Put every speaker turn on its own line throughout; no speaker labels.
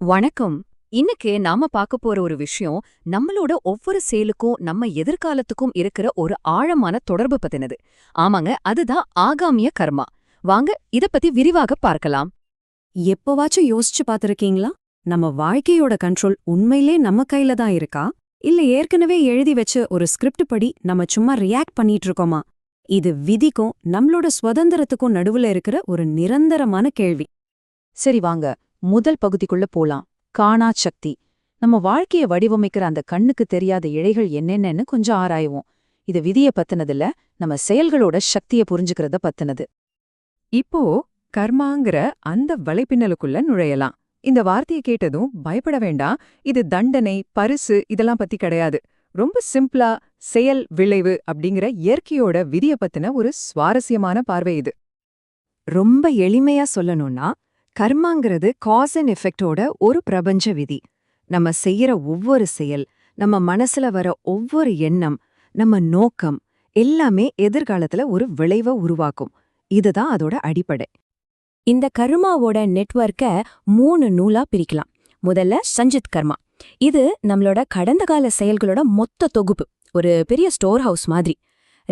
வணக்கம். இன்னைக்கு நாம பார்க்க போற ஒரு விஷயம் நம்மளோட ஒவ்வொரு செயலுக்கும் நம்ம எதிர்காலத்துக்கும் இருக்கிற ஒரு ஆழமான தொடர்பு பத்தினது. ஆமாங்க அதுதான் ஆகாமிய கர்மா. வாங்க இத பத்தி விரிவாக பார்க்கலாம்.
எப்பவாச்சும் யோசிச்சு பார்த்திருக்கீங்களா? நம்ம வாழ்க்கையோட கண்ட்ரோல் உண்மையிலே நம்ம கையில தான் இருக்கா? இல்ல ஏற்கனவே எழுதி வச்ச ஒரு ஸ்கிரிப்ட் படி நம்ம சும்மா ரியாக்ட் பண்ணிட்டு இருக்கோமா? இது விதிக்கும் நம்மளோட சுதந்திரத்துக்கும் நடுவுல இருக்கிற ஒரு நிரந்தரமான கேள்வி.
சரி வாங்க. முதல் பகுதிக்குள்ள போலாம். காணா சக்தி. நம்ம வாழ்க்கைய வடிவமைக்கிற அந்த கண்ணுக்கு தெரியாத இழைகள் என்னென்னு கொஞ்சம் ஆராயுவோம். இது விதிய பத்தினதுல நம்ம செயல்களோட சக்திய புரிஞ்சுக்கிறத பத்தினது.
இப்போ கர்மாங்கிற அந்த வலைப்பின்னலுக்குள்ள நுழையலாம். இந்த வார்த்தையை கேட்டதும் பயப்பட வேண்டாம். இது தண்டனை பரிசு இதெல்லாம் பத்தி கிடையாது. ரொம்ப சிம்பிளா செயல் விளைவு அப்படிங்கிற இயற்கையோட விதிய பத்தின ஒரு சுவாரஸ்யமான பார்வை இது.
ரொம்ப எளிமையா சொல்லணும்னா கர்மாங்கிறது காஸ் அண்ட் எஃபெக்டோட ஒரு பிரபஞ்ச விதி. நம்ம செய்யற ஒவ்வொரு செயல் நம்ம மனசுல வர ஒவ்வொரு எண்ணம் நம்ம நோக்கம் எல்லாமே எதிர்காலத்துல ஒரு விளைவை உருவாக்கும். இதுதான் அதோட அடிப்படை. இந்த கர்மாவோட நெட்வொர்க்க மூணு நூலா பிரிக்கலாம். முதல்ல சஞ்சித் கர்மா. இது நம்மளோட கடந்த கால செயல்களோட மொத்த தொகுப்பு ஒரு பெரிய ஸ்டோர் ஹவுஸ் மாதிரி.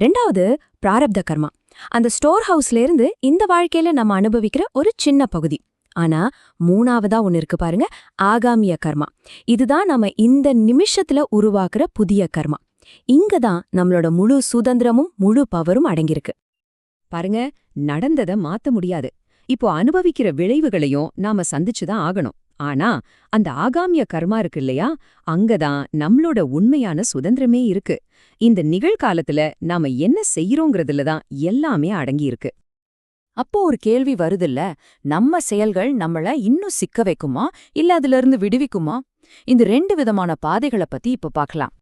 ரெண்டாவது பிராரப்த கர்மா. அந்த ஸ்டோர் ஹவுஸ்ல இருந்து இந்த வாழ்க்கையில நம்ம அனுபவிக்கிற ஒரு சின்ன பகுதி ஆனா மூணாவதா ஒன்னு இருக்கு பாருங்க ஆகாமிய கர்மா. இதுதான் நம்ம இந்த நிமிஷத்துல உருவாக்குற புதிய கர்மா. இங்கதான் நம்மளோட முழு சுதந்திரமும் முழு பவரும் அடங்கியிருக்கு.
பாருங்க நடந்தத மாத்த முடியாது. இப்போ அனுபவிக்கிற விளைவுகளையும் நாம சந்திச்சுதான் ஆகணும். ஆனா அந்த ஆகாமிய கர்மா இருக்கு இல்லையா அங்கதான் நம்மளோட உண்மையான சுதந்திரமே இருக்கு. இந்த நிகழ்காலத்துல நாம என்ன செய்யறோங்கிறதுல தான் எல்லாமே அடங்கியிருக்கு.
அப்போ ஒரு கேள்வி வருதுல்ல நம்ம செயல்கள் நம்மள இன்னும் சிக்க வைக்குமா? இல்ல அதுல இருந்து விடுவிக்குமா? இந்த ரெண்டு விதமான பாதைகளை பத்தி இப்ப பார்க்கலாம்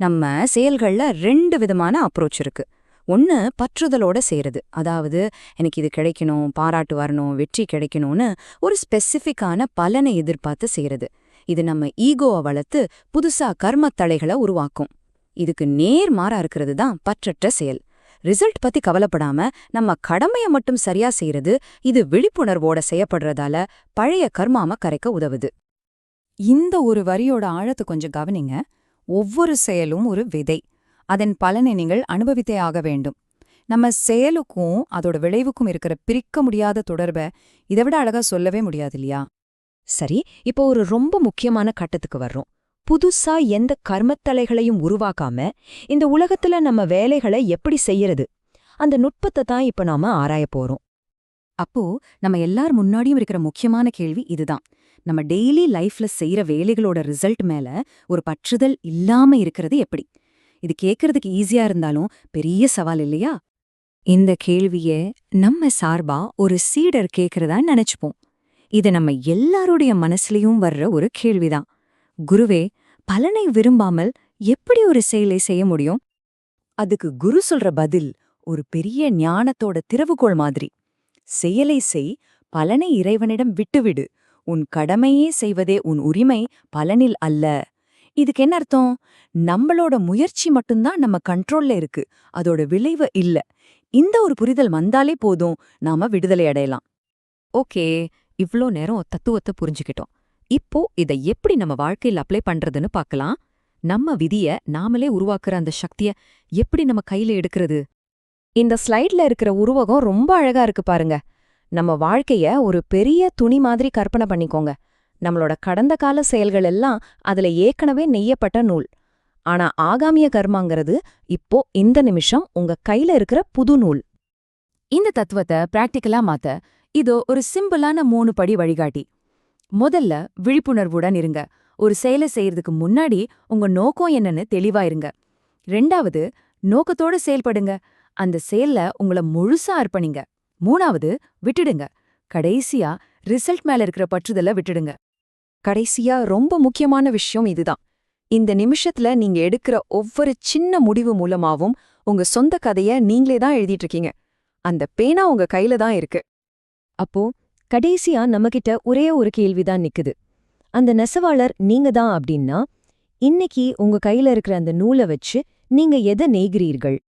நம்ம செயல்கள்ல ரெண்டு விதமான அப்ரோச் இருக்கு. ஒன்று பற்றுதலோட செய்யறது அதாவது எனக்கு இது கிடைக்கணும் பாராட்டு வரணும் வெற்றி கிடைக்கணும்னு ஒரு ஸ்பெசிஃபிக்கான பலனை எதிர்பார்த்து செய்யறது இது நம்ம ஈகோவை வளர்த்து புதுசா கர்மத்தளைகளை உருவாக்கும். இதுக்கு நேர் மாறா இருக்கிறது தான் பற்றற்ற செயல். ரிசல்ட் பத்தி கவலைப்படாம நம்ம கடமைய மட்டும் சரியா செய்யறது இது விழிப்புணர்வோட செய்யப்படுறதால பழைய கர்மாம கரைக்க உதவுது.
இந்த ஒரு வரியோட ஆழத்தை கொஞ்சம் கவனிங்க. ஒவ்வொரு செயலும் ஒரு விதை. அதன் பலனை நீங்கள் அனுபவித்தே ஆக வேண்டும். நம்ம செயலுக்கும் அதோட விளைவுக்கும் இருக்கிற பிரிக்க முடியாத தொடர்பை இதை விட அழகா சொல்லவே முடியாது இல்லையா?
சரி இப்போ ஒரு ரொம்ப முக்கியமான கட்டத்துக்கு வர்றோம். புதுசா எந்த கர்மத்தலைகளையும் உருவாக்காம இந்த உலகத்துல நம்ம வேலைகளை எப்படி செய்யறது? அந்த நுட்பத்தை தான் இப்ப நாம ஆராயப் போறோம்.
அப்போ நம்ம எல்லார் முன்னாடியும் இருக்கிற முக்கியமான கேள்வி இதுதான். நம்ம டெய்லி லைஃப்ல செய்யற வேலைகளோட ரிசல்ட் மேல ஒரு பற்றுதல் இல்லாம இருக்கிறது எப்படி? இது கேட்கறதுக்கு ஈஸியா இருந்தாலும் பெரிய சவால் இல்லையா? இந்த கேள்விய நம்ம சார்பா ஒரு சீடர் கேட்கறதா நினைச்சுப்போம். இது நம்ம எல்லாருடைய மனசுலயும் வர்ற ஒரு கேள்விதான். குருவே பலனை விரும்பாமல் எப்படி ஒரு செயலை செய்ய முடியும்? அதுக்கு குரு சொல்ற பதில் ஒரு பெரிய ஞானத்தோட திறவுகோள் மாதிரி. செயலை செய் பலனை இறைவனிடம் விட்டுவிடு. உன் கடமையே செய்வதே உன் உரிமை பலனில் அல்ல. இதுக்கு என்ன அர்த்தம்? நம்மளோட முயற்சி மட்டும்தான் நம்ம கண்ட்ரோல்ல இருக்கு. அதோட விளைவு இல்ல. இந்த ஒரு புரிதல் வந்தாலே போதும். நாம விடுதலை அடையலாம்.
ஓகே. இவ்ளோ நேரம் தத்துவத்தை புரிஞ்சுக்கிட்டோம். இப்போ இதை எப்படி நம்ம வாழ்க்கையில் அப்ளை பண்றதுன்னு பார்க்கலாம். நம்ம விதிய நாமளே உருவாக்குற அந்த சக்திய எப்படி நம்ம கையில எடுக்கிறது? இந்த ஸ்லைட்ல இருக்கிற உருவகம் ரொம்ப அழகா இருக்கு பாருங்க. நம்ம வாழ்க்கைய ஒரு பெரிய துணி மாதிரி கற்பனை பண்ணிக்கோங்க. நம்மளோட கடந்த கால செயல்கள் எல்லாம் அதுல ஏற்கனவே நெய்யப்பட்ட நூல். ஆனா ஆகாமிய கர்மாங்கிறது இப்போ இந்த நிமிஷம் உங்க கையில இருக்கிற புது நூல்.
இந்த தத்துவத்தை பிராக்டிக்கலா மாத்த இதோ ஒரு சிம்பிளான மூணு படி வழிகாட்டி. முதல்ல விழிப்புணர்வுடன் இருங்க. ஒரு செயலை செய்யறதுக்கு முன்னாடி உங்க நோக்கம் என்னன்னு தெளிவா இருங்க. ரெண்டாவது நோக்கத்தோட செயல்படுங்க. அந்த செயல்ல உங்கள முழுசா அர்ப்பணிங்க. மூணாவது விட்டுடுங்க. கடைசியா ரிசல்ட் மேல இருக்கிற பற்றுதல விட்டுடுங்க.
கடைசியா ரொம்ப முக்கியமான விஷயம் இதுதான். இந்த நிமிஷத்துல நீங்க எடுக்கிற ஒவ்வொரு சின்ன முடிவு மூலமாவும் உங்க சொந்த கதைய நீங்களே தான் எழுதிட்டு இருக்கீங்க. அந்த பேனா உங்க கையில தான் இருக்கு. அப்போ கடைசியா நம்மகிட்ட ஒரே ஒரு கேள்விதான் நிக்குது. அந்த நெசவாளர் நீங்க தான் அப்படின்னா இன்னைக்கு உங்க கையில இருக்கிற அந்த நூலை வச்சு நீங்க எதை நெய்கிறீர்கள்?